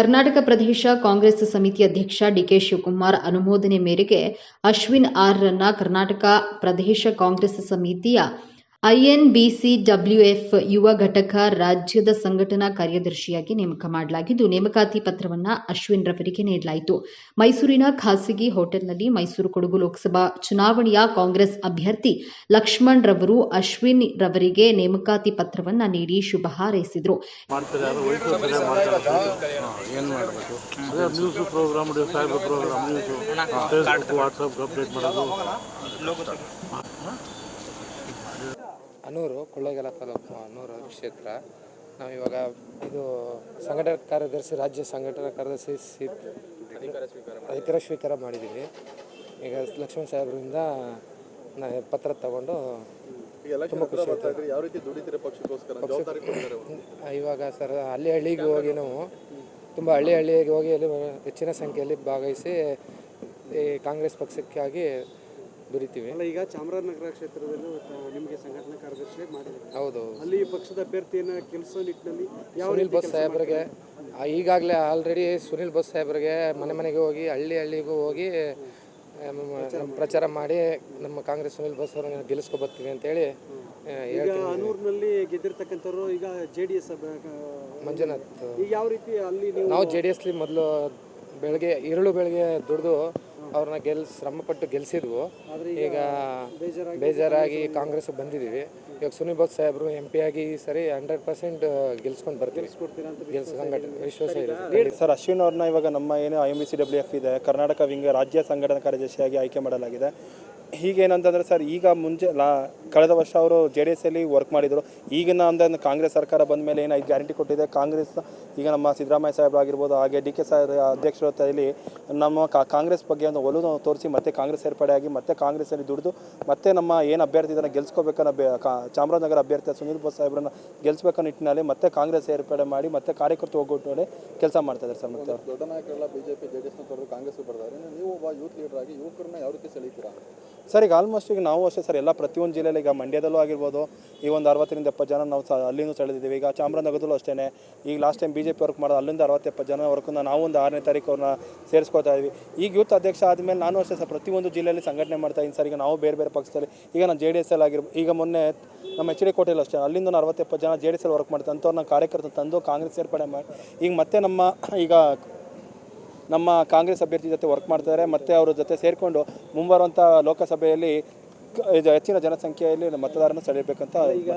ಕರ್ನಾಟಕ ಪ್ರದೇಶ ಕಾಂಗ್ರೆಸ್ ಸಮಿತಿ ಅಧ್ಯಕ್ಷ ಡಿಕೆ ಶಿವಕುಮಾರ್ ಅನುಮೋದನೆ ಮೇರೆಗೆ ಅಶ್ವಿನ್ ಆರ್ ರನ್ನ ಕರ್ನಾಟಕ ಪ್ರದೇಶ ಕಾಂಗ್ರೆಸ್ ಸಮಿತಿಯ ಐಎನ್ಬಿಸಿಡಬ್ಲ್ಯೂಎಫ್ ಯುವ ಘಟಕ ರಾಜ್ಯದ ಸಂಘಟನಾ ಕಾರ್ಯದರ್ಶಿಯಾಗಿ ನೇಮಕ ಮಾಡಲಾಗಿದ್ದು, ನೇಮಕಾತಿ ಪತ್ರವನ್ನ ಅಶ್ವಿನ್ ರವರಿಗೆ ನೀಡಲಾಯಿತು. ಮೈಸೂರಿನ ಖಾಸಗಿ ಹೋಟೆಲ್ನಲ್ಲಿ ಮೈಸೂರು ಕೊಡಗು ಲೋಕಸಭಾ ಚುನಾವಣೆಯ ಕಾಂಗ್ರೆಸ್ ಅಭ್ಯರ್ಥಿ ಲಕ್ಷ್ಮಣ್ ರವರು ಅಶ್ವಿನ್ ರವರಿಗೆ ನೇಮಕಾತಿ ಪತ್ರವನ್ನ ನೀಡಿ ಶುಭ ಹಾರೈಸಿದರು. ಅನೂರು ಕೊಳ್ಳೇಗಾಲ ತಾಲೂಕು ಅನೂರು ಕ್ಷೇತ್ರ. ನಾವು ಇವಾಗ ಇದು ಸಂಘಟನಾ ಕಾರ್ಯದರ್ಶಿ ರಾಜ್ಯ ಸಂಘಟನಾ ಕಾರ್ಯದರ್ಶಿ ಸಿ ಅಧಿಕಾರ ಸ್ವೀಕಾರ ಮಾಡಿದ್ದೀವಿ ಈಗ ಲಕ್ಷ್ಮಣ್ ಸಾಹೇಬ್ರಿಂದ ನಾ ಪತ್ರ ತಗೊಂಡು ತುಂಬ ಖುಷಿ ಆಯ್ತು. ಇವಾಗ ಸರ್ ಹಳ್ಳಿ ಹಳ್ಳಿಗೆ ಹೋಗಿ ನಾವು ತುಂಬ ಹಳ್ಳಿ ಹಳ್ಳಿಗೆ ಹೋಗಿ ಅಲ್ಲಿ ಹೆಚ್ಚಿನ ಸಂಖ್ಯೆಯಲ್ಲಿ ಭಾಗವಹಿಸಿ ಈ ಕಾಂಗ್ರೆಸ್ ಪಕ್ಷಕ್ಕಾಗಿ ದುಡಿತೀವಿ ಅಲ್ಲ ಈಗ ಚಾಮರಾಜನಗರ ಕ್ಷೇತ್ರದಲ್ಲೂ ನಿಮಗೆ ಸಂಘಟನಾ ಕಾರ್ಯದರ್ಶಿ ಮಾಡಿದ್ದಾರೆ. ಹೌದು. ಅಲ್ಲಿ ಪಕ್ಷದ ಅಭ್ಯರ್ಥಿಯನ್ನ ಕೆಲಸ ನಿಟ್ಟಿನಲ್ಲಿ ಸುನಿಲ್ ಬಸ್ ಸಾಹೇಬ್ರಿಗೆ ಈಗಾಗಲೇ ಆಲ್ರೆಡಿ ಸುನಿಲ್ ಬಸ್ ಸಾಹೇಬ್ರಿಗೆ ಮನೆ ಮನೆಗೆ ಹೋಗಿ ಹಳ್ಳಿ ಹಳ್ಳಿಗೂ ಹೋಗಿ ಪ್ರಚಾರ ಮಾಡಿ. ನಮ್ಮ ಕಾಂಗ್ರೆಸ್ ಸುನಿಲ್ ಬಸ್ ಅವ್ರನ್ನ ಗೆಲ್ಲಿಸ್ಕೊ ಬರ್ತೀವಿ ಅಂತೇಳಿ ಈಗ ಅನೂರ್ನಲ್ಲಿ ಗೆದ್ದಿರ್ತಕ್ಕಂಥವ್ರು ಈಗ ಜೆ ಡಿ ಎಸ್ ಮಂಜುನಾಥ್. ಈಗ ಯಾವ ರೀತಿ ಅಲ್ಲಿ ನೀವು ನಾವು ಜೆ ಡಿ ಎಸ್ಲಿ ಮೊದಲು ಬೆಳಗ್ಗೆ ಇರುಳು ಬೆಳಗ್ಗೆ ದುಡಿದು ಅವ್ರನ್ನ ಗೆಲ್ ಶ್ರಮಪಟ್ಟು ಗೆಲ್ಸಿದ್ವು. ಈಗ ಬೇಜಾರಾಗಿ ಕಾಂಗ್ರೆಸ್ ಬಂದಿದ್ದೀವಿ. ಇವಾಗ ಸುನಿಲ್ ಸಾಹೇಬ್ರು ಸಾಹೇಬರು ಎಂ ಪಿ ಆಗಿ ಸರಿ ಹಂಡ್ರೆಡ್ ಪರ್ಸೆಂಟ್ ಗೆಲ್ಸ್ಕೊಂಡು ಬರ್ತೀವಿ. ಗೆಲ್ಸ ಸಂಘಟನೆ ವಿಶ್ವಾಸ ಇದೆ. ಸರ್. ಅಶ್ವಿನ್ ಅವ್ರನ್ನ ಇವಾಗ ನಮ್ಮ ಏನು I M B C W F ಇದೆ ಕರ್ನಾಟಕ ವಿಂಗ್ ರಾಜ್ಯ ಸಂಘಟನಾ ಕಾರ್ಯದರ್ಶಿಯಾಗಿ ಆಯ್ಕೆ ಮಾಡಲಾಗಿದೆ. ಹೀಗೇನಂತಂದರೆ ಸರ್, ಈಗ ಮುಂಚೆ ಲಾ, ಕಳೆದ ವರ್ಷ ಅವರು ಜೆ ಡಿ ಎಸ್ಸಲ್ಲಿ ವರ್ಕ್ ಮಾಡಿದ್ರು. ಈಗಿನ ಅಂದರೆ ಕಾಂಗ್ರೆಸ್ ಸರ್ಕಾರ ಬಂದ ಮೇಲೆ ಏನು ಗ್ಯಾರಂಟಿ ಕೊಟ್ಟಿದೆ. ಕಾಂಗ್ರೆಸ್ ಈಗ ನಮ್ಮ ಸಿದ್ದರಾಮಯ್ಯ ಸಾಹೇಬ್ ಆಗಿರ್ಬೋದು, ಹಾಗೆ ಡಿ ಕೆ ಸಾಹೇಬ್ ಅಧ್ಯಕ್ಷರ ತಲೆಯಲ್ಲಿ ನಮ್ಮ ಕಾಂಗ್ರೆಸ್ ಬಗ್ಗೆ ಒಂದು ಒಲವು ತೋರಿಸಿ ಮತ್ತೆ ಕಾಂಗ್ರೆಸ್ ಸೇರ್ಪಡೆಯಾಗಿ ಮತ್ತೆ ಕಾಂಗ್ರೆಸ್ಸಲ್ಲಿ ದುಡಿದು ಮತ್ತೆ ನಮ್ಮ ಏನು ಅಭ್ಯರ್ಥಿ ಇದನ್ನು ಗೆಲ್ಸ್ಕೋಬೇಕನ್ನೋ ಬೆ ಚಾಮರಾಜನಗರ ಅಭ್ಯರ್ಥಿ ಸುನೀಲ್ ಬೋಸ್ ಸಾಹೇಬ್ರನ್ನ ಗೆಲ್ಸ್ಬೇಕನ್ನೋ ನಿಟ್ಟಿನಲ್ಲಿ ಮತ್ತೆ ಕಾಂಗ್ರೆಸ್ ಸೇರ್ಪಡೆ ಮಾಡಿ ಮತ್ತೆ ಕಾರ್ಯಕರ್ತರು ಒಗ್ಗೂಡಿ ಕೆಲಸ ಮಾಡ್ತಾ ಇದ್ದಾರೆ ಸರ್ ಮತ್ತೆ ದೊಡ್ಡ ನಾಯಕರೆಲ್ಲ ಬಿಜೆಪಿ ಜೆಡಿಎಸ್ನ ಕಾಂಗ್ರೆಸ್ ಬರ್ತಾರೆ ನೀವು ಯೂತ್ ಲೀಡರ್ ಆಗಿ ಯುವಕರನ್ನ ಯಾವ ರೀತಿ ಸೆಳೀತೀರಾ ಸರ್, ಈಗ ಆಲ್ಮೋಸ್ಟ್ ಈಗ ನಾವು ಅಷ್ಟೇ ಸರ್, ಎಲ್ಲ ಪ್ರತಿಯೊಂದು ಜಿಲ್ಲೆಯಲ್ಲಿ ಈಗ ಮಂಡ್ಯದಲ್ಲೂ ಆಗಿರ್ಬೋದು, ಈ ಒಂದು ಅರವತ್ತರಿಂದ ಎಪ್ಪತ್ತು ಜನ ನಾವು ಸ ಅಲ್ಲಿನೂ ಸೆಳೆದಿದ್ದೀವಿ. ಈಗ ಚಾಮರಾಜನಗರದಲ್ಲೂ ಅಷ್ಟೇ ಈಗ last time B J P work ಮಾಡೋದು ಅಲ್ಲಿಂದ ಅರವತ್ತು ಎಪ್ಪತ್ತು ಜನ ವರ್ಕನ್ನ ನಾವು ಒಂದು ಆರನೇ ತಾರೀಕು ಅವ್ರನ್ನ ಸೇರಿಸ್ಕೊತಾ ಇದ್ವಿ ಈಗ ಯೂತ್ ಅಧ್ಯಕ್ಷ ಆದಮೇಲೆ ನಾನು ಅಷ್ಟೇ ಸರ್, ಪ್ರತಿಯೊಂದು ಜಿಲ್ಲೆಯಲ್ಲಿ ಸಂಘಟನೆ ಮಾಡ್ತಾ ಇದ್ದೀನಿ ಸರ್. ಈಗ ನಾವು ಬೇರೆ ಬೇರೆ ಪಕ್ಷದಲ್ಲಿ, ಈಗ ನಾನು ಜೆ ಡಿ ಎಸ್ ಅಲ್ಲಿ ಆಗಿರ್ಬೋದು ಈಗ ಮೊನ್ನೆ ನಮ್ಮ ಎಚ್ ಡಿ ಕೋಟೆಯಲ್ಲಿ ಅಷ್ಟೇ, ಅಲ್ಲಿಂದ ಅರವತ್ತೆಪ್ಪತ್ತು ಜನ ಜೆ ಡಿ ಎಸ್ ಅಲ್ಲಿ ವರ್ಕ್ ಮಾಡ್ತಾರೆ. ಅಂಥವ್ರನ್ನ ಕಾರ್ಯಕರ್ತರು ತಂದು ಕಾಂಗ್ರೆಸ್ ಸೇರ್ಪಡೆ ಮಾಡಿ, ಈಗ ಮತ್ತೆ ನಮ್ಮ ಈಗ ನಮ್ಮ ಕಾಂಗ್ರೆಸ್ ಅಭ್ಯರ್ಥಿ ಜೊತೆ ವರ್ಕ್ ಮಾಡ್ತಾರೆ ಮತ್ತು ಅವರ ಜೊತೆ ಸೇರಿಕೊಂಡು ಮುಂಬರುವಂಥ ಲೋಕಸಭೆಯಲ್ಲಿ ಹೆಚ್ಚಿನ ಜನಸಂಖ್ಯೆಯಲ್ಲಿ ಮತದಾರನ ಸೆಳೆಯಬೇಕಂತ ಈಗ